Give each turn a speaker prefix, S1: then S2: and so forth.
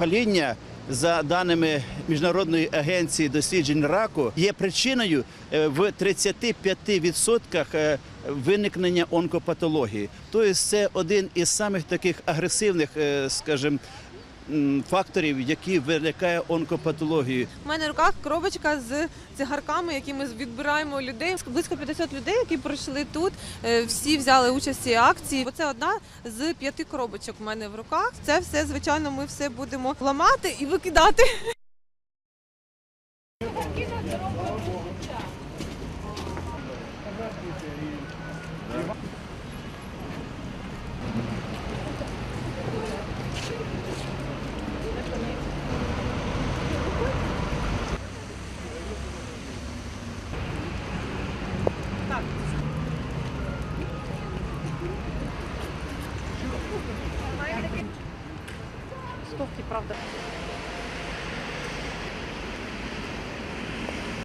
S1: паління. За даними міжнародної агенції досліджень раку, є причиною е, в 35% е, виникнення онкопатології. Тобто це один із самих таких агресивних, е, скажімо, факторів, які виникає онкопатологію.
S2: У мене в руках коробочка з цигарками, які ми відбираємо людей. Близько 50 людей, які пройшли тут. е, Всі взяли участь в цій акції. Оце одна з п'яти коробочок у мене в руках. Це все, звичайно, ми все будемо ламати і викидати. Стовки, правда.